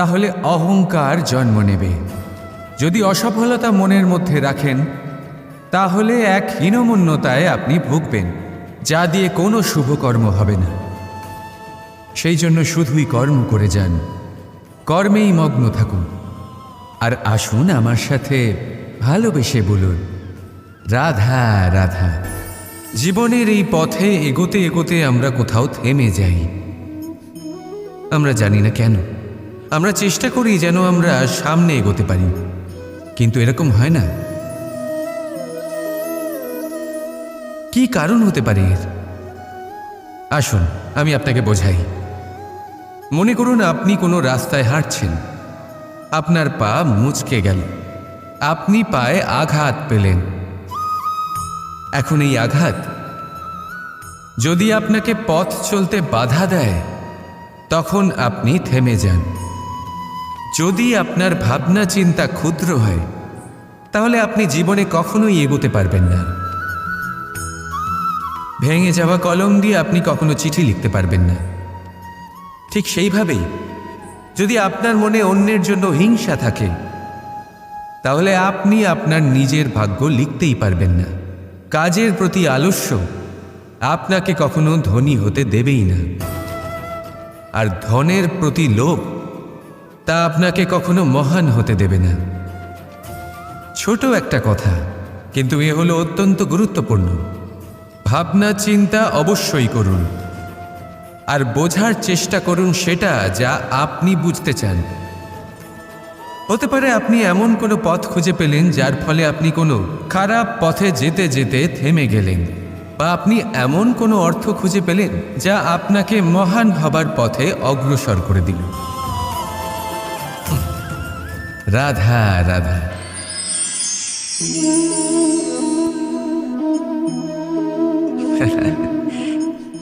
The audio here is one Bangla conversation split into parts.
তাহলে অহংকার জন্ম নেবে। যদি অসফলতা মনের মধ্যে রাখেন, তাহলে এক হীনমন্যতায় আপনি ভুগবেন, যা দিয়ে কোনো শুভকর্ম হবে না। সেই জন্য শুধুই কর্ম করে যান, কর্মেই মগ্ন থাকুন। আর আসুন আমার সাথে ভালোবেসে বলুন, রাধা রাধা, জীবনের এই পথে এগোতে এগোতে আমরা কোথাও থেমে যাই। আমরা জানি না কেন। আমরা চেষ্টা করি যেন আমরা সামনে এগোতে পারি। কিন্তু এরকম হয় না। কি কারণ হতে পারে এর? আসুন, আমি আপনাকে বোঝাই। মনে করুন আপনি কোনো রাস্তায় হাঁটছেন। আপনার পা মুচকে গেল। আপনি পায়ে আঘাত পেলেন। এখন এই আঘাত, যদি আপনাকে পথ চলতে বাধা দেয়, তখন আপনি থেমে যান। যদি আপনার ভাবনা চিন্তা ক্ষুদ্র হয়, তাহলে আপনি জীবনে কখনোই এগোতে পারবেন না। ভেঙে যাওয়া কলম দিয়ে আপনি কখনো চিঠি লিখতে পারবেন না। ঠিক সেইভাবেই যদি আপনার মনে অন্যের জন্য হিংসা থাকে, তাহলে আপনি আপনার নিজের ভাগ্য লিখতেই পারবেন না। কাজের প্রতি আলস্য আপনাকে কখনো ধনী হতে দেবেই না। আর ধনের প্রতি লোভ তা আপনাকে কখনো মহান হতে দেবে না। ছোট একটা কথা, কিন্তু এ হলো অত্যন্ত গুরুত্বপূর্ণ। ভাবনা, চিন্তা অবশ্যই করুন। আর বোঝার চেষ্টা করুন সেটা যা আপনি বুঝতে চান। হতে পারে আপনি এমন কোনো পথ খুঁজে পেলেন যার ফলে আপনি কোনো খারাপ পথে যেতে যেতে থেমে গেলেন বা আপনি এমন কোনো অর্থ খুঁজে পেলেন যা আপনাকে মহান হবার পথে অগ্রসর করে দিল। রাধা রাধা।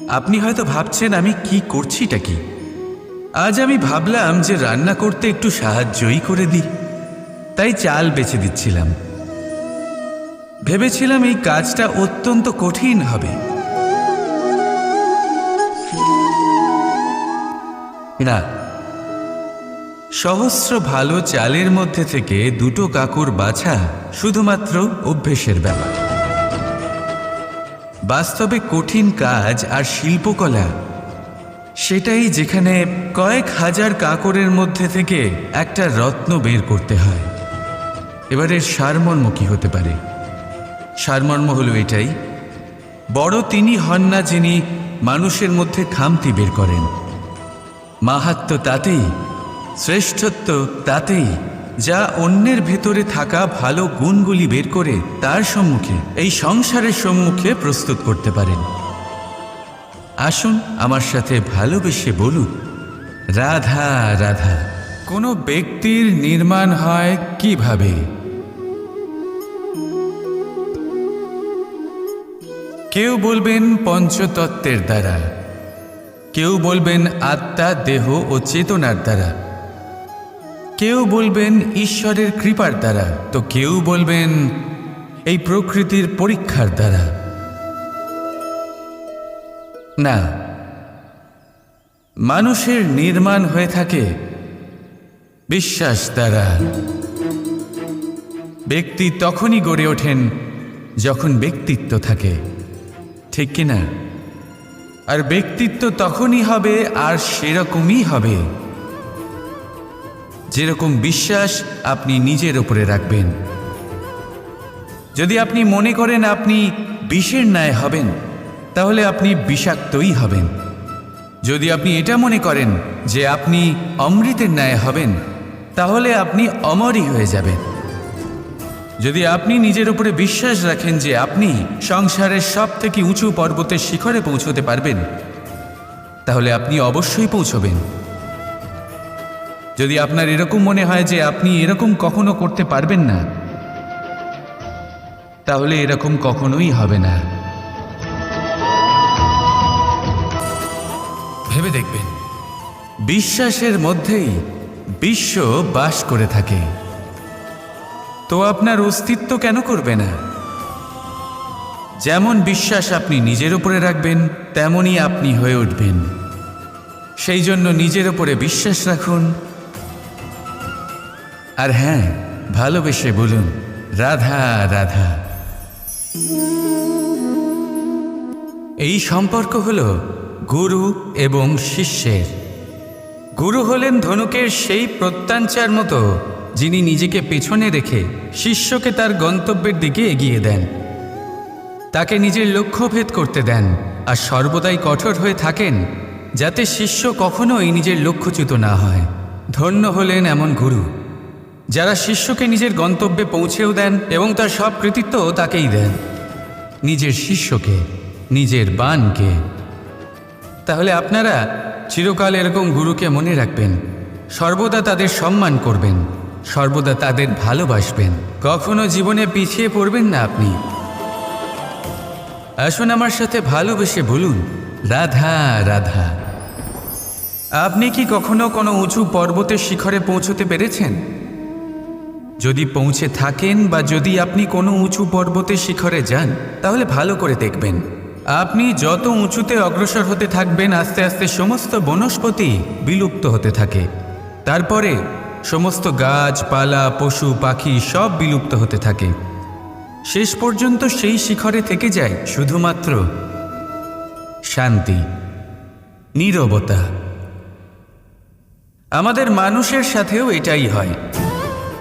আপনি হয়তো ভাবছেন, আমি কি করছিটা কি? আজ আমি ভাবলাম যে রান্না করতে একটু সাহায্যই করে দিই। তাই চাল বেছে দিচ্ছিলাম। ভেবেছিলাম এই কাজটা অত্যন্ত কঠিন হবে। না সহস্র ভালো চালের মধ্যে থেকে দুটো কাকুর বাছা শুধুমাত্র অভ্যেসের ব্যাপার। বাস্তবে কঠিন কাজ আর শিল্পকলা, সেটাই যেখানে কয়েক হাজার কাকরের মধ্যে থেকে একটা রত্ন বের করতে হয়। এবারের সারমর্ম কি হতে পারে। সারমর্ম হলো এটাই, বড় তিনি হন না যিনি মানুষের মধ্যে খামতি বের করেন। মাহাত্ম তাতেই শ্রেষ্ঠত্ব তাতেই, যা অন্যের ভেতরে থাকা ভালো গুণগুলি বের করে তার সম্মুখে, এই সংসারের সম্মুখে প্রস্তুত করতে পারেন। আসুন আমার সাথে ভালোবেসে বলুন, রাধা রাধা, কোনো ব্যক্তির নির্মাণ হয় কীভাবে? কেউ বলবেন পঞ্চতত্ত্বের দ্বারা, কেউ বলবেন আত্মা, দেহ ও চেতনার দ্বারা কেউ বলবেন ঈশ্বরের কৃপার দ্বারা, তো কেউ বলবেন এই প্রকৃতির পরীক্ষার দ্বারা। না, মানুষের নির্মাণ হয়ে থাকে বিশ্বাস দ্বারা। ব্যক্তি তখনই গড়ে ওঠেন যখন ব্যক্তিত্ব থাকে, ঠিক কিনা? আর ব্যক্তিত্ব তখনই হবে আর সেরকমই হবে। যেরকম বিশ্বাস আপনি নিজের ওপরে রাখবেন। যদি আপনি মনে করেন আপনি বিষের ন্যায় হবেন, তাহলে আপনি বিষাক্তই হবেন। যদি আপনি এটা মনে করেন যে আপনি অমৃতের ন্যায় হবেন, তাহলে আপনি অমরই হয়ে যাবেন। যদি আপনি নিজের উপরে বিশ্বাস রাখেন যে আপনি সংসারের সব থেকে উঁচু পর্বতের শিখরে পৌঁছতে পারবেন, তাহলে আপনি অবশ্যই পৌঁছবেন। যদি আপনার এরকম মনে হয় যে আপনি এরকম কখনো করতে পারবেন না, তাহলে এরকম কখনোই হবে না। ভেবে দেখবেন, বিশ্বাসের মধ্যেই বিশ্ব বাস করে থাকে। তো আপনার অস্তিত্ব কেন করবে না? যেমন বিশ্বাস আপনি নিজের উপরে রাখবেন, তেমনই আপনি হয়ে উঠবেন। সেই জন্য নিজের উপরে বিশ্বাস রাখুন আর হ্যাঁ ভালোবেসে বলুন, রাধা রাধা। এই সম্পর্ক হল গুরু এবং শিষ্যের। গুরু হলেন ধনুকের সেই প্রত্যাঞ্চার মতো, যিনি নিজেকে পেছনে রেখে শিষ্যকে তার গন্তব্যের দিকে এগিয়ে দেন। তাকে নিজের লক্ষ্য ভেদ করতে দেন আর সর্বদাই কঠোর হয়ে থাকেন, যাতে শিষ্য কখনোই নিজের লক্ষ্যচ্যুত না হয়। ধন্য হলেন এমন গুরু। যারা শিষ্যকে নিজের গন্তব্যে পৌঁছেও দেন এবং তার সব কৃতিত্ব তাকেই দেন। নিজের শিষ্যকে, নিজের বানকে তাহলে আপনারা চিরকাল এরকম গুরুকে মনে রাখবেন। সর্বদা তাদের সম্মান করবেন। সর্বদা তাদের ভালোবাসবেন। কখনো জীবনে পিছিয়ে পড়বেন না আপনি। আসুন আমার সাথে ভালোবেসে বলুন, রাধা রাধা। আপনি কি কখনো কোনো উঁচু পর্বতের শিখরে পৌঁছতে পেরেছেন? যদি পৌঁছে থাকেন বা যদি আপনি কোনো উঁচু পর্বতের শিখরে যান, তাহলে ভালো করে দেখবেন। আপনি যত উঁচুতে অগ্রসর হতে থাকবেন, আস্তে আস্তে সমস্ত বনস্পতি বিলুপ্ত হতে থাকে। তারপরে সমস্ত গাছপালা পশু, পাখি সব বিলুপ্ত হতে থাকে। শেষ পর্যন্ত সেই শিখরে থেকে যায় শুধুমাত্র শান্তি, নীরবতা। আমাদের মানুষের সাথেও এটাই হয়।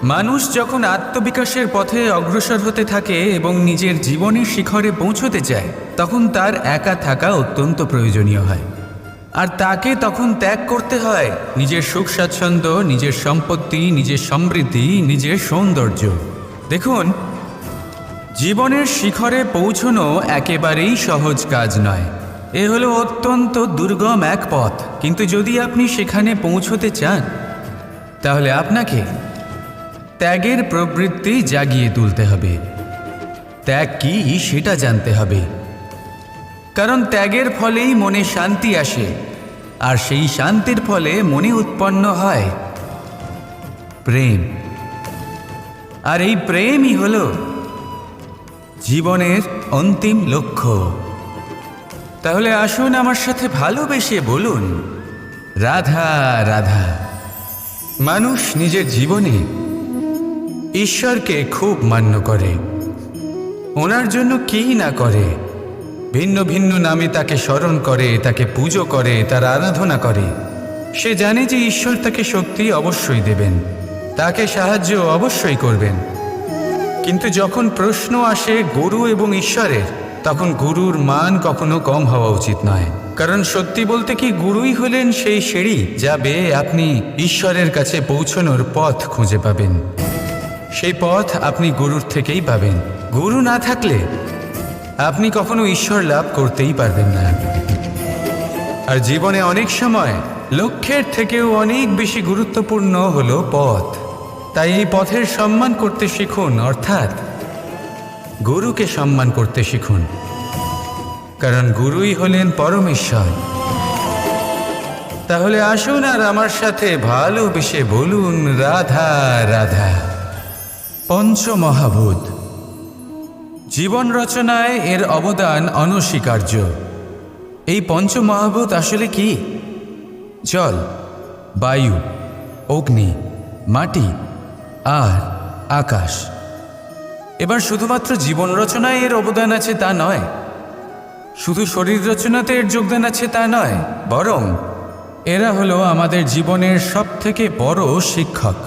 মানুষ যখন আত্মবিকাশের পথে অগ্রসর হতে থাকে এবং নিজের জীবনের শিখরে পৌঁছতে চায়, তখন তার একা থাকা অত্যন্ত প্রয়োজনীয় হয়। আর তাকে তখন ত্যাগ করতে হয় নিজের সুখ স্বাচ্ছন্দ্য, নিজের সম্পত্তি, নিজের সমৃদ্ধি, নিজের সৌন্দর্য। দেখুন, জীবনের শিখরে পৌঁছনো একেবারেই সহজ কাজ নয়। এ হলো অত্যন্ত দুর্গম এক পথ। কিন্তু যদি আপনি সেখানে পৌঁছতে চান, তাহলে আপনাকে ত্যাগের প্রবৃত্তি জাগিয়ে তুলতে হবে। ত্যাগ কি, সেটা জানতে হবে। কারণ ত্যাগের ফলেই মনে শান্তি আসে, আর সেই শান্তির ফলে মনে উৎপন্ন হয় প্রেম। আর এই প্রেমই হলো জীবনের অন্তিম লক্ষ্য। তাহলে আসুন আমার সাথে ভালোবেসে বলুন, রাধা রাধা, মানুষ নিজের জীবনে ঈশ্বরকে খুব মান্য করে। ওনার জন্য কী না করে? ভিন্ন ভিন্ন নামে তাকে স্মরণ করে, তাকে পুজো করে, তার আরাধনা করে। সে জানে যে ঈশ্বর তাকে শক্তি অবশ্যই দেবেন, তাকে সাহায্য অবশ্যই করবেন। কিন্তু যখন প্রশ্ন আসে গুরু এবং ঈশ্বরের, তখন গুরুর মান কখনো কম হওয়া উচিত নয়। কারণ সত্যি বলতে কি গুরুই হলেন সেই সিঁড়ি যা বেয়ে আপনি ঈশ্বরের কাছে পৌঁছনোর পথ খুঁজে পাবেন। সেই পথ আপনি গুরুর থেকেই পাবেন। গুরু না থাকলে আপনি কখনো ঈশ্বর লাভ করতেই পারবেন না। আর জীবনে অনেক সময় লক্ষ্যের থেকেও অনেক বেশি গুরুত্বপূর্ণ হলো পথ। তাই এই পথের সম্মান করতে শিখুন, অর্থাৎ গুরুকে সম্মান করতে শিখুন। কারণ গুরুই হলেন পরমেশ্বর। তাহলে আসুন আর আমার সাথে ভালোবেসে বলুন, রাধা রাধা। পঞ্চমহাভূত। জীবন রচনায় এর অবদান অনস্বীকার্য। এই পঞ্চমহাভূত আসলে কি? জল, বায়ু, অগ্নি, মাটি, আর আকাশ। এবার শুধুমাত্র জীবন রচনায় এর অবদান আছে তা নয়, শুধু শরীর রচনাতে এর যোগদান আছে তা নয়, বরং এরা হলো আমাদের জীবনের সব থেকে বড় শিক্ষক।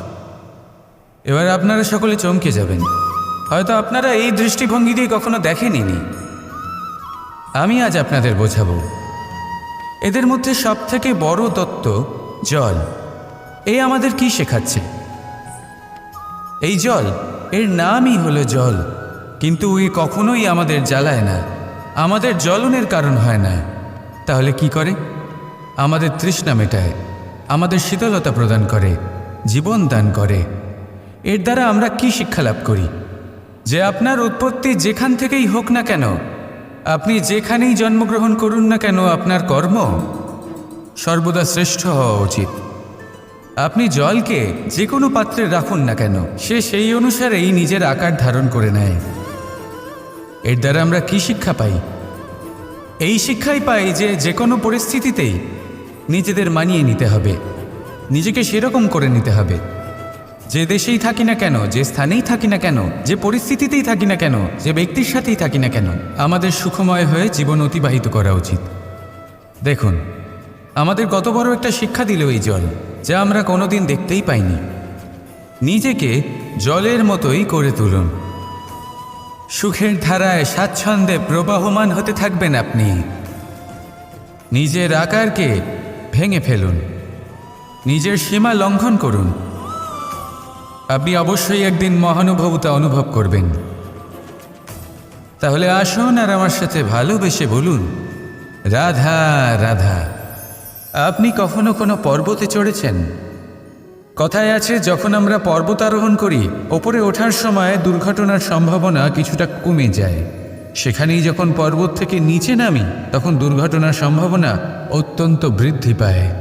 এবার আপনারা সকলে চমকে যাবেন। হয়তো আপনারা এই দৃষ্টিভঙ্গি দিয়ে কখনো দেখেনি আমি আজ আপনাদের বোঝাবো। এদের মধ্যে সব থেকে বড় তত্ত্ব জল। এই আমাদের কি শেখাচ্ছে? এই জল, এর নামই হলো জল। কিন্তু এ কখনোই আমাদের জ্বালায় না। আমাদের জ্বলনের কারণ হয় না। তাহলে কি করে? আমাদের তৃষ্ণা মেটায়। আমাদের শীতলতা প্রদান করে। জীবন দান করে। এর দ্বারা আমরা কি শিক্ষা লাভ করি? যে আপনার উৎপত্তি যেখান থেকেই হোক না কেন, আপনি যেখানেই জন্মগ্রহণ করুন না কেন, আপনার কর্ম সর্বদা শ্রেষ্ঠ হওয়া উচিত। আপনি জলকে যে কোনো পাত্রে রাখুন না কেন, সে সেই অনুসারেই নিজের আকার ধারণ করে নেয়। এর দ্বারা আমরা কি শিক্ষা পাই? এই শিক্ষাই পাই যে যে কোনো পরিস্থিতিতেই নিজেদের মানিয়ে নিতে হবে, নিজেকে সেরকম করে নিতে হবে। যে দেশেই থাকি না কেন, যে স্থানেই থাকি না কেন, যে পরিস্থিতিতেই থাকি না কেন, যে ব্যক্তির সাথেই থাকি না কেন, আমাদের সুখময় হয়ে জীবন অতিবাহিত করা উচিত। দেখুন, আমাদের কত বড় একটা শিক্ষা দিল এই জল, যা আমরা কোনোদিন দেখতেই পাইনি। নিজেকে জলের মতোই করে তুলুন। সুখের ধারায় স্বাচ্ছন্দ্যে প্রবাহমান হতে থাকবেন আপনি। নিজের আকারকে ভেঙে ফেলুন। নিজের সীমা লঙ্ঘন করুন। আপনি অবশ্যই একদিন মহানুভবতা অনুভব করবেন। তাহলে আসুন আর আমার সাথে ভালোবেসে বলুন, রাধা রাধা, আপনি কখনো কোনো পর্বতে চড়েছেন? কথায় আছে, যখন আমরা পর্বতারোহণ করি, ওপরে ওঠার সময় দুর্ঘটনার সম্ভাবনা কিছুটা কমে যায়। সেখানেই যখন পর্বত থেকে নিচে নামি, তখন দুর্ঘটনার সম্ভাবনা অত্যন্ত বৃদ্ধি পায়।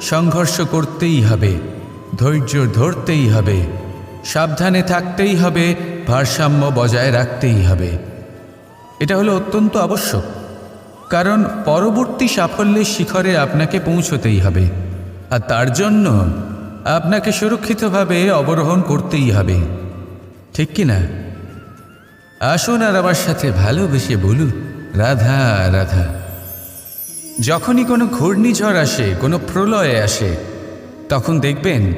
সংঘর্ষ করতেই হবে, ধৈর্য ধরতেই হবে, সাবধানে থাকতেই হবে, ভারসাম্য বজায় রাখতেই হবে। এটা হলো অত্যন্ত আবশ্যক, কারণ পরবর্তী সাফল্যের শিখরে আপনাকে পৌঁছতেই হবে, আর তার জন্য আপনাকে সুরক্ষিতভাবে অবরোহণ করতেই হবে। ঠিক কি না? আসুন আর আমার সাথে ভালোবেসে বলুন, রাধা রাধা। যখনই কোনো ঘূর্ণিঝড় আসে, কোনো প্রলয়ে আসে, তখন দেখবেন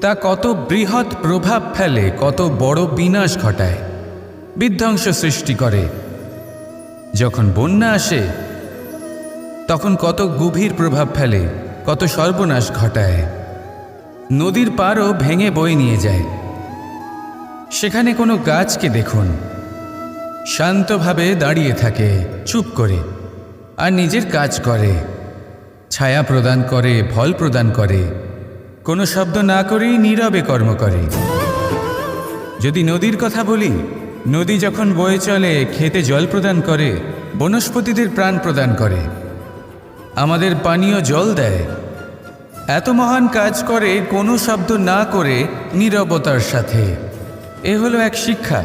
তা কত বৃহৎ প্রভাব ফেলে, কত বড় বিনাশ ঘটায়, বিধ্বংস সৃষ্টি করে। যখন বন্যা আসে, তখন কত গভীর প্রভাব ফেলে, কত সর্বনাশ ঘটায়। নদীর পারও ভেঙে বয়ে নিয়ে যায়। সেখানে কোনো গাছকে দেখুন, শান্তভাবে দাঁড়িয়ে থাকে, চুপ করে। আর নিজের কাজ করে। ছায়া প্রদান করে, ফল প্রদান করে। কোনো শব্দ না করেই নীরবে কর্ম করে। যদি নদীর কথা বলি, নদী যখন বয়ে চলে, খেতে জল প্রদান করে, বনস্পতিদের প্রাণ প্রদান করে। আমাদের পানীয় জল দেয়। এত মহান কাজ করে, কোনো শব্দ না করে নীরবতার সাথে। এ হলো এক শিক্ষা,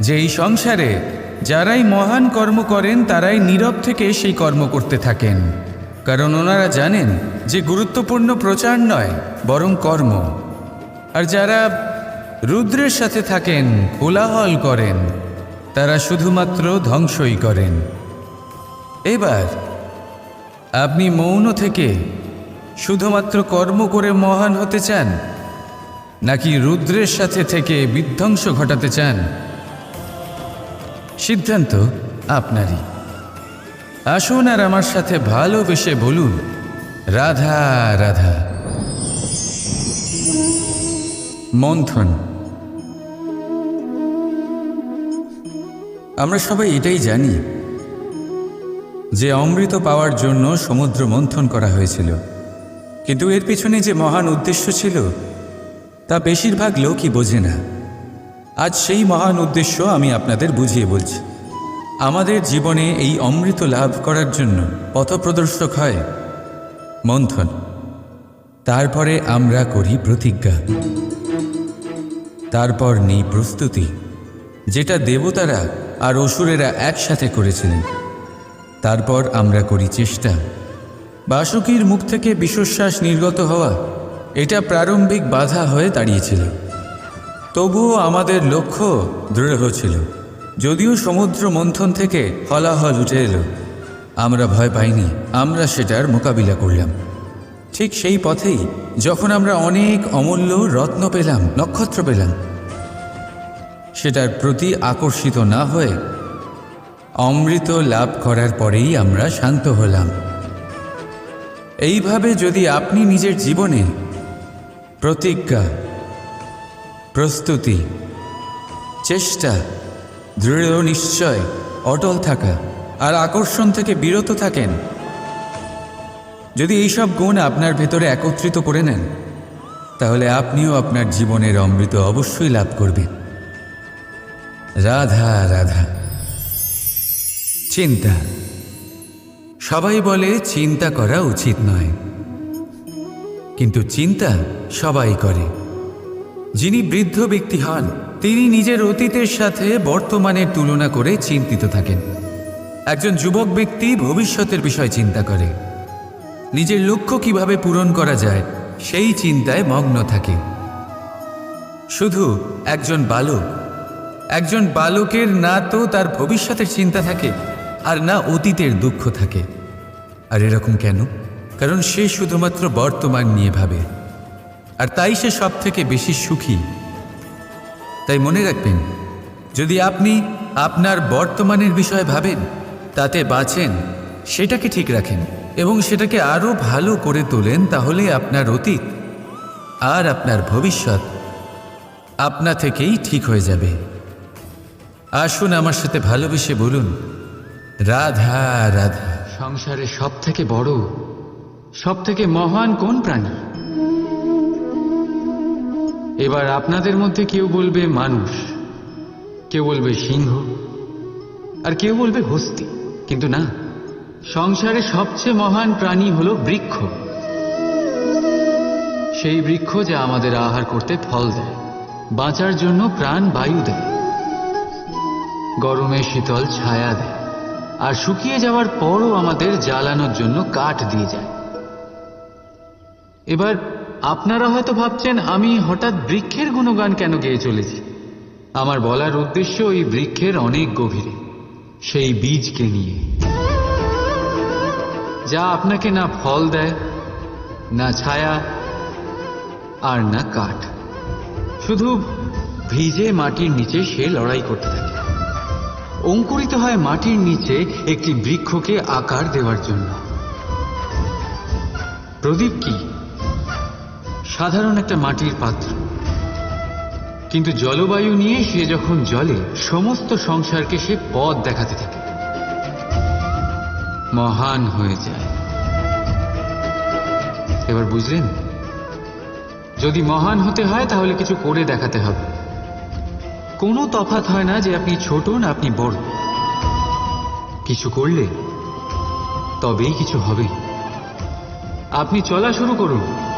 যে এই সংসারে যারাই মহান কর্ম করেন, তারাই নীরব থেকে সেই কর্ম করতে থাকেন। কারণ ওনারা জানেন যে গুরুত্বপূর্ণ প্রচার নয়, বরং কর্ম। আর যারা রুদ্রের সাথে থাকেন, কোলাহল করেন, তারা শুধুমাত্র ধ্বংসই করেন। এবার, আপনি মৌন থেকে শুধুমাত্র কর্ম করে মহান হতে চান, নাকি রুদ্রের সাথে থেকে বিধ্বংস ঘটাতে চান? সিদ্ধান্ত আপনারই। আসুন আর আমার সাথে ভালোবেসে বলুন, রাধা রাধা। মন্থন। আমরা সবাই এটাই জানি যে অমৃত পাওয়ার জন্য সমুদ্র মন্থন করা হয়েছিল। কিন্তু এর পিছনে যে মহান উদ্দেশ্য ছিল, তা বেশিরভাগ লোকই বোঝে না। আজ সেই মহান উদ্দেশ্য আমি আপনাদের বুঝিয়ে বলছি। আমাদের জীবনে এই অমৃত লাভ করার জন্য পথপ্রদর্শক হয় মন্থন। তারপরে আমরা করি প্রতিজ্ঞা। তারপর নেই প্রস্তুতি, যেটা দেবতারা আর অসুরেরা একসাথে করেছিলেন। তারপর আমরা করি চেষ্টা। বাসুকীর মুখ থেকে বিশ্বশ্বাস নির্গত হওয়া, এটা প্রারম্ভিক বাধা হয়ে দাঁড়িয়েছিল। তবুও আমাদের লক্ষ্য দৃঢ় ছিল। যদিও সমুদ্র মন্থন থেকে হলাহল উঠে এলো। আমরা ভয় পাইনি, আমরা সেটার মোকাবিলা করলাম। ঠিক সেই পথেই যখন আমরা অনেক অমূল্য রত্ন পেলাম, নক্ষত্র পেলাম, সেটার প্রতি আকর্ষিত না হয়ে অমৃত লাভ করার পরেই আমরা শান্ত হলাম। এইভাবে যদি আপনি নিজের জীবনে প্রতিজ্ঞা প্রস্তুতি, চেষ্টা, দৃঢ় নিশ্চয়, অটল থাকা, আর আকর্ষণ থেকে বিরত থাকেন। যদি এইসব গুণ আপনার ভেতরে একত্রিত করে নেন, তাহলে আপনিও আপনার জীবনের অমৃত অবশ্যই লাভ করবেন। রাধা রাধা। চিন্তা। সবাই বলে চিন্তা করা উচিত নয়। কিন্তু চিন্তা সবাই করে। যিনি বৃদ্ধ ব্যক্তি হন, তিনি নিজের অতীতের সাথে বর্তমানের তুলনা করে চিন্তিত থাকেন। একজন যুবক ব্যক্তি ভবিষ্যতের বিষয় চিন্তা করে। নিজের লক্ষ্য কীভাবে পূরণ করা যায়, সেই চিন্তায় মগ্ন থাকে। শুধু একজন বালক। একজন বালকের না তো তার ভবিষ্যতের চিন্তা থাকে, আর না অতীতের দুঃখ থাকে। আর এরকম কেন? কারণ সে শুধুমাত্র বর্তমান নিয়ে ভাবে। আর তাই সে সব থেকে বেশি সুখী। তাই মনে রাখবেন, যদি আপনি আপনার বর্তমানের বিষয়ে ভাবেন, তাতে বাঁচেন, সেটাকে ঠিক রাখেন এবং সেটাকে আরও ভালো করে তোলেন, তাহলে আপনার অতীত আর আপনার ভবিষ্যৎ আপনা থেকেই ঠিক হয়ে যাবে। আসুন আমার সাথে ভালোবেসে বলুন, রাধা রাধা। সংসারে সব থেকে বড় সব থেকে মহান কোন প্রাণী? এবার আপনাদের মধ্যে কেউ বলবে মানুষ, কেউ বলবে সিংহ, আর কেউ বলবে হস্তি। কিন্তু না, সংসারে সবচেয়ে মহান প্রাণী হল বৃক্ষ। সেই বৃক্ষ যা আমাদের আহার করতে ফল দেয়, বাঁচার জন্য প্রাণ বায়ু দেয়। গরমে শীতল ছায়া দেয়, আর শুকিয়ে যাওয়ার পরও আমাদের জ্বালানোর জন্য কাঠ দিয়ে যায়। এবার আপনারা হয়তো ভাবছেন, আমি হঠাৎ বৃক্ষের গুণগান কেন গেয়ে চলেছি? আমার বলার উদ্দেশ্য ওই বৃক্ষের অনেক গভীরে, সেই বীজকে নিয়ে। যা আপনাকে না ফল দেয়, না ছায়া, আর না কাঠ। শুধু ভিজে মাটির নিচে সে লড়াই করতে থাকে। অঙ্কুরিত হয় মাটির নিচে একটি বৃক্ষকে আকার দেওয়ার জন্য। প্রদীপ কি? সাধারণ একটা মাটির পাত্র। কিন্তু জলবায়ু নিয়ে সে যখন জলে, সমস্ত সংসারকে সে পথ দেখাতে থাকে। মহান হয়ে যায়। এবার বুঝলেন? যদি মহান হতে হয়, তাহলে কিছু করে দেখাতে হবে। কোনো তফাৎ হয় না যে আপনি ছোট না আপনি বড়। কিছু করলে তবেই কিছু হবে। আপনি চলা শুরু করুন।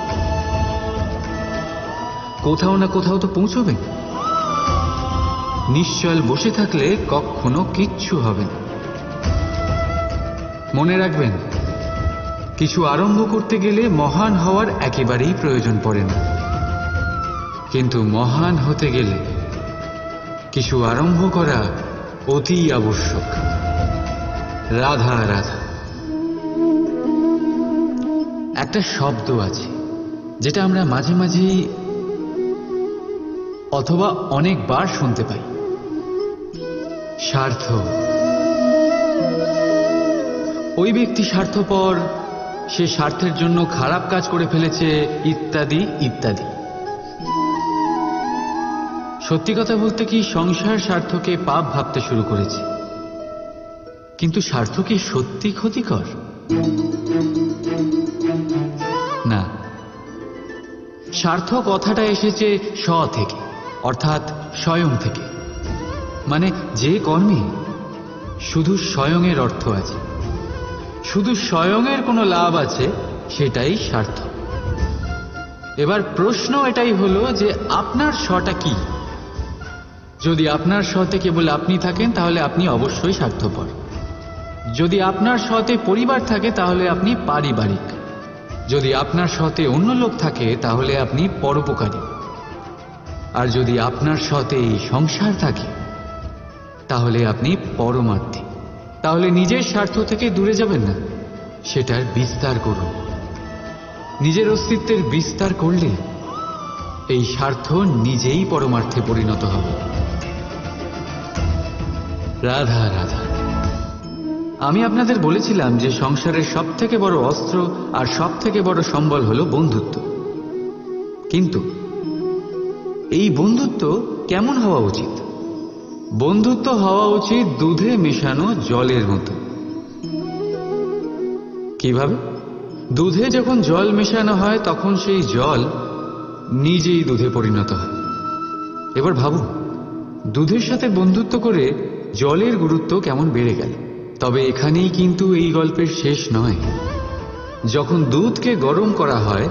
কোথাও না কোথাও তো পৌঁছবেন নিশ্চল বসে থাকলে কখনো কিচ্ছু হবে না। মনে রাখবেন, কিছু আরম্ভ করতে গেলে মহান হওয়ার একেবারেই প্রয়োজন পড়ে না। কিন্তু মহান হতে গেলে কিছু আরম্ভ করা অতি আবশ্যক। রাধা রাধা। একটা শব্দ আছে, যেটা আমরা মাঝে মাঝেই অথবা অনেকবার শুনতে পাই। স্বার্থ ওই ব্যক্তি স্বার্থপর, সে স্বার্থের জন্য খারাপ কাজ করে ফেলেছে, ইত্যাদি ইত্যাদি। সত্যি কথা বলতে কি, সংসার স্বার্থকে পাপ ভাবতে শুরু করেছে। কিন্তু স্বার্থ কি সত্যি ক্ষতিকর? না। স্বার্থ কথাটা এসেছে স থেকে। অর্থাৎ স্বয়ং থেকে। মানে যে কর্মে শুধু স্বয়ংয়ের অর্থ আছে। শুধু স্বয়ংয়ের কোনো লাভ আছে, সেটাই স্বার্থ। এবার প্রশ্ন এটাই হলো যে আপনার স্বটা কি? যদি আপনার স্বতে কেবল আপনি থাকেন, তাহলে আপনি অবশ্যই স্বার্থপর। যদি আপনার স্বতে পরিবার থাকে, তাহলে আপনি পারিবারিক। যদি আপনার স্বতে অন্য লোক থাকে, তাহলে আপনি পরোপকারী। আর যদি আপনার স্বতে এই সংসার থাকে, তাহলে আপনি পরমার্থী। তাহলে নিজের স্বার্থ থেকে দূরে যাবেন না। সেটার বিস্তার করুন। নিজের অস্তিত্বের বিস্তার করলে এই স্বার্থ নিজেই পরমার্থে পরিণত হবে। রাধা রাধা। আমি আপনাদের বলেছিলাম যে সংসারের সব থেকে বড় অস্ত্র আর সব থেকে বড় সম্বল হলো বন্ধুত্ব। কিন্তু এই বন্ধুত্ব কেমন হওয়া উচিত? বন্ধুত্ব হওয়া উচিত দুধে মেশানো জলের মতো। কীভাবে? দুধে যখন জল মেশানো হয়, তখন সেই জল নিজেই দুধে পরিণত হয়। এবার ভাবুন, দুধের সাথে বন্ধুত্ব করে জলের গুরুত্ব কেমন বেড়ে গেল? তবে এখানেই কিন্তু এই গল্পের শেষ নয়। যখন দুধকে গরম করা হয়,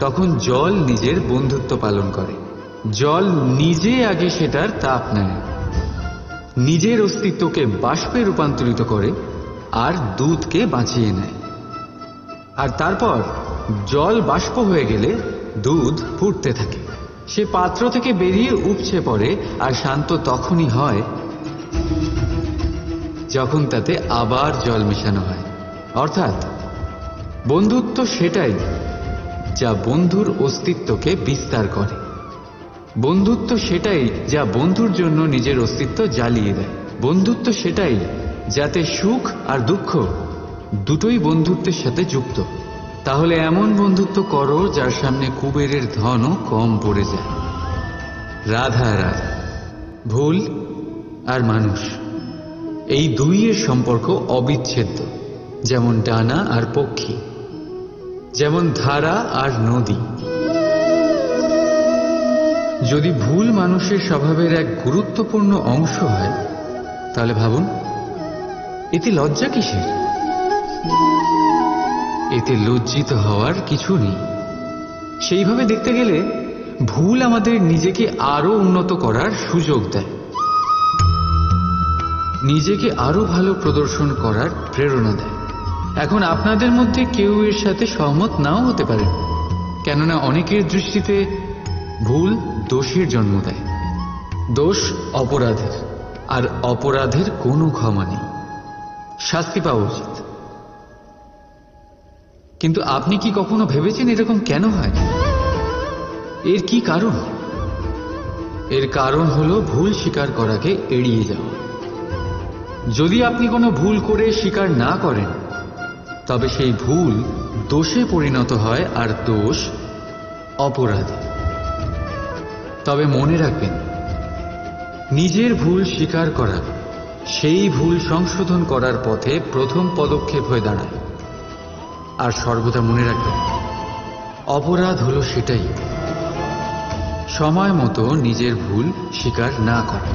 তখন জল নিজের বন্ধুত্ব পালন করে। জল নিজে আগে সেটার তাপ নেয়। নিজের অস্তিত্বকে বাষ্পে রূপান্তরিত করে আর দুধকে বাঁচিয়ে নেয়। আর তারপর জল বাষ্প হয়ে গেলে দুধ ফুটতে থাকে। সে পাত্র থেকে বেরিয়ে উপচে পড়ে আর শান্ত তখনই হয় যখন তাতে আবার জল মেশানো হয়। অর্থাৎ বন্ধুত্ব সেটাই যা বন্ধুর অস্তিত্বকে বিস্তার করে। বন্ধুত্ব সেটাই যা বন্ধুর জন্য নিজের অস্তিত্ব জ্বালিয়ে দেয়। বন্ধুত্ব সেটাই যাতে সুখ আর দুঃখ দুটোই বন্ধুত্বের সাথে যুক্ত। তাহলে এমন বন্ধুত্ব করো যার সামনে কুবেরের ধনও কম পড়ে যায়। রাধা রাধা, ভুল আর মানুষ। এই দুইয়ের সম্পর্ক অবিচ্ছেদ্য, যেমন ডানা আর পক্ষী, যেমন ধারা আর নদী। যদি ভুল মানুষের স্বভাবের এক গুরুত্বপূর্ণ অংশ হয়, তাহলে ভাবুন, এতে লজ্জা কিসের? এতে লজ্জিত হওয়ার কিছু নেই। সেইভাবে দেখতে গেলে ভুল আমাদের নিজেকে আরও উন্নত করার সুযোগ দেয়। নিজেকে আরও ভালো প্রদর্শন করার প্রেরণা দেয়। এখন আপনাদের মধ্যে কেউ এর সাথে সহমত নাও হতে পারে। কেননা অনেকের দৃষ্টিতে ভুল দোষের জন্ম দেয়। দোষ অপরাধের, আর অপরাধের কোনো ক্ষমা নেই। শাস্তি পাওয়া উচিত। কিন্তু আপনি কি কখনো ভেবেছেন এরকম কেন হয়? এর কি কারণ? এর কারণ হলো ভুল স্বীকার করাকে এড়িয়ে যাওয়া। যদি আপনি কোনো ভুল করে স্বীকার না করেন, তবে সেই ভুল দোষে পরিণত হয় আর দোষ অপরাধে তবে মনে রাখবেন, নিজের ভুল স্বীকার করা, সেই ভুল সংশোধন করার পথে প্রথম পদক্ষেপ হয়ে দাঁড়ায় আর সর্বদা মনে রাখবেন, অপরাধ হলো সেটাই। সময় মতো নিজের ভুল স্বীকার না করা।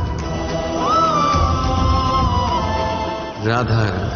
রাধা রাধা